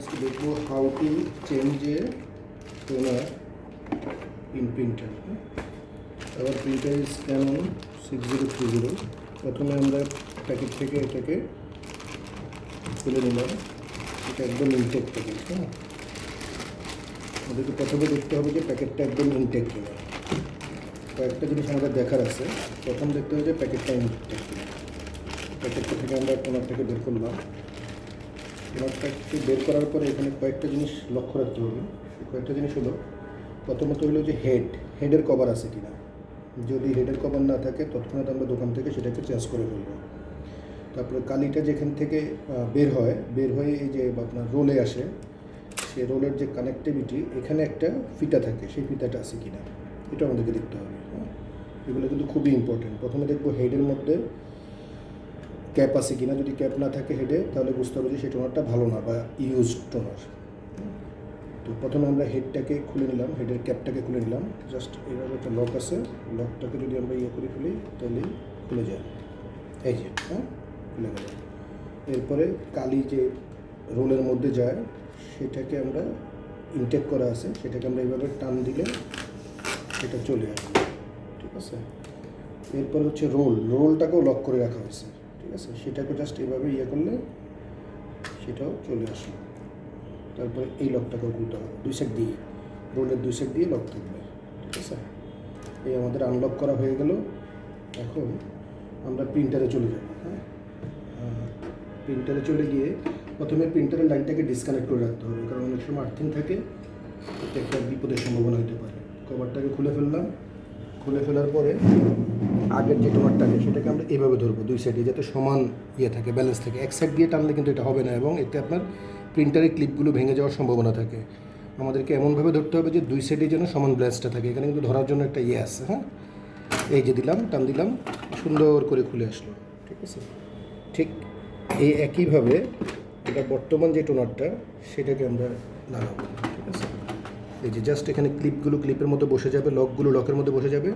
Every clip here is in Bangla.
আজকে দেখব how to change a toner in printer আবার printer is Canon six zero three zero প্রথমে আমরা প্যাকেট থেকে এটাকে খুলে নিলাম। এটা একদম ইনটেক প্যাকেট হ্যাঁ? আমাদেরকে প্রথমে দেখতে হবে যে প্যাকেটটা একদম ইনটেক কিনা। কয়েকটা জিনিস আমাদের দেখার আছে। প্রথম দেখতে হবে যে প্যাকেটটা ইনটেক কিনা। প্যাকেটটা থেকে আমরা টোনার থেকে বের করলাম। টোনারটাকে বের করার পরে এখানে কয়েকটা জিনিস লক্ষ্য রাখতে হবে। কয়েকটা জিনিস হলো, প্রথমত হলো যে হেড হেডের কভার আছে কিনা। যদি হেডের কভার না থাকে, তৎক্ষণাৎ আমরা দোকান থেকে সেটাকে চেঞ্জ করে ফেলব। তারপরে কালিটা যেখান থেকে বের হয়, বের হয়ে এই যে আপনার রোলে আসে সে রোলের যে কানেক্টিভিটি এখানে একটা ফিতা থাকে, সেই ফিতাটা আছে কিনা। এটা আমাদেরকে দেখতে হবে হ্যাঁ? এগুলো কিন্তু খুবই ইম্পর্টেন্ট প্রথমে দেখব হেডের মধ্যে ক্যাপ আছে কিনা যদি ক্যাপ না থাকে হেডে, তাহলে বুঝতে হবে যে সেই টোনারটা ভালো না বা ইউজ টোনার। তো প্রথমে আমরা হেডটাকে খুলে নিলাম, হেডের ক্যাপটাকে খুলে নিলাম। জাস্ট এইভাবে একটা লক আছে লকটাকে যদি আমরা ইয়ে করে ফেলি তাহলে খুলে যায়। এই যে হ্যাঁ? খুলে গেল। এরপরে কালি যে রোলের মধ্যে যায়, সেটাকে আমরা ইনটেক করা আছে, সেটাকে আমরা এইভাবে টান দিলে সেটা চলে আসবে ঠিক আছে? এরপরে হচ্ছে রোল। রোলটাকেও লক করে রাখা হয়েছে। ঠিক আছে? সেটাকে জাস্ট এভাবে ইয়ে করলে সেটাও চলে আসলো। তারপরে এই লকটাকেও খুলতে হবে। দুই সাইড দিয়ে। রোলের দুই সাইড দিয়ে লক থাকবে। ঠিক আছে? এই আমাদের আনলক করা হয়ে গেল। এখন আমরা প্রিন্টারে চলে যাব হ্যাঁ? প্রিন্টারে চলে গিয়ে প্রথমে প্রিন্টারের লাইনটাকে ডিসকানেক্ট করে রাখতে হবে। কারণ অনেক সময় আর্থিং থাকে এটা একটা বিপদের সম্ভাবনা হতে পারে। কভারটাকে খুলে ফেললাম। খুলে ফেলার পরে আগের যে টোনারটাকে সেটাকে আমরা এভাবে ধরবো, দুই সাইডে যাতে সমান ইয়ে থাকে ব্যালেন্স থাকে। এক সাইড দিয়ে টানলে কিন্তু এটা হবে না এবং এতে আপনার প্রিন্টারের ক্লিপগুলো ভেঙে যাওয়ার সম্ভাবনা থাকে। আমাদেরকে এমনভাবে ধরতে হবে যে দুই সাইডে যেন সমান ব্যালেন্সটা থাকে। এখানে কিন্তু ধরার জন্য একটা ইয়ে আছে হ্যাঁ? এই যে দিলাম, টান দিলাম, সুন্দর করে খুলে আসলো, ঠিক আছে? ঠিক এই একইভাবে এটা বর্তমান যে টোনারটা সেটাকে আমরা লাগাবো ঠিক আছে? এই যে জাস্ট এখানে ক্লিপগুলো ক্লিপের মধ্যে বসে যাবে লকগুলো লকের মধ্যে বসে যাবে।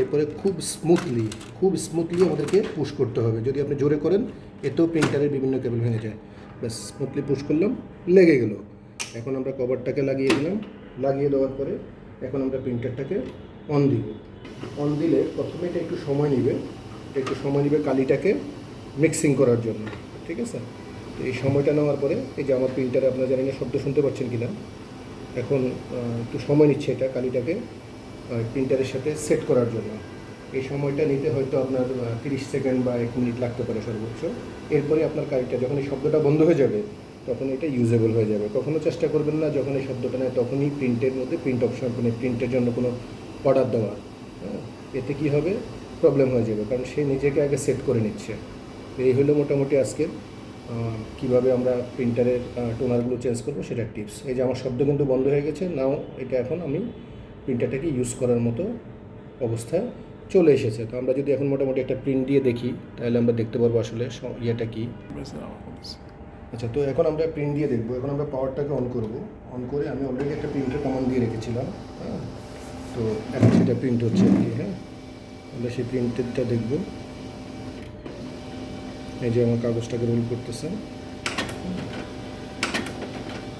এরপরে খুব স্মুথলি খুব স্মুথলি আমাদেরকে পুশ করতে হবে। যদি আপনি জোরে করেন, এতেও প্রিন্টারের বিভিন্ন কেবল ভেঙে যায়। ব্যাস স্মুথলি পুশ করলাম, লেগে গেল। এখন আমরা কভারটাকে লাগিয়ে দিলাম। লাগিয়ে দেওয়ার পরে এখন আমরা প্রিন্টারটাকে অন দিব। অন দিলে প্রথমে এটা একটু সময় নেবে। একটু সময় নেবে কালিটাকে মিক্সিং করার জন্য। ঠিক আছে? এই সময়টা নেওয়ার পরে এই যে আমার প্রিন্টারে আপনারা জানেন, শব্দ শুনতে পাচ্ছেন কিনা? এখন একটু সময় নিচ্ছে এটা কালিটাকে প্রিন্টারের সাথে সেট করার জন্য। এই সময়টা নিতে হয়তো আপনার তিরিশ সেকেন্ড বা এক মিনিট লাগতে পারে সর্বোচ্চ। এরপরে আপনার কালিটা যখন এই শব্দটা বন্ধ হয়ে যাবে, তখন এটা ইউজেবল হয়ে যাবে। কখনও চেষ্টা করবেন না যখন এই শব্দটা নেয়, তখনই প্রিন্টের মধ্যে প্রিন্ট অপশন মানে প্রিন্টের জন্য কোনো অর্ডার দেওয়া। হ্যাঁ? এতে কি হবে? প্রবলেম হয়ে যাবে, কারণ সে নিজেকে আগে সেট করে নিচ্ছে। এই হলো মোটামুটি আজকের কীভাবে আমরা প্রিন্টারের টোনারগুলো চেঞ্জ করব সেটার টিপস এই যে আমার শব্দ কিন্তু বন্ধ হয়ে গেছে, নাও এটা এখন আমি প্রিন্টারটাকে ইউজ করার মতো অবস্থায় চলে এসেছে। তো আমরা যদি এখন মোটামুটি একটা প্রিন্ট দিয়ে দেখি, তাহলে আমরা দেখতে পারব আসলে ইয়েটা কী। আচ্ছা তো এখন আমরা প্রিন্ট দিয়ে দেখব। এখন আমরা পাওয়ারটাকে অন করব। অন করে আমি অলরেডি একটা প্রিন্টের কমান্ড দিয়ে রেখেছিলাম হ্যাঁ? তো এখন সেটা প্রিন্ট হচ্ছে হ্যাঁ? আমরা সেই প্রিন্টেরটা দেখব। এই যে আমার কাগজটাকে রোল করতেছেন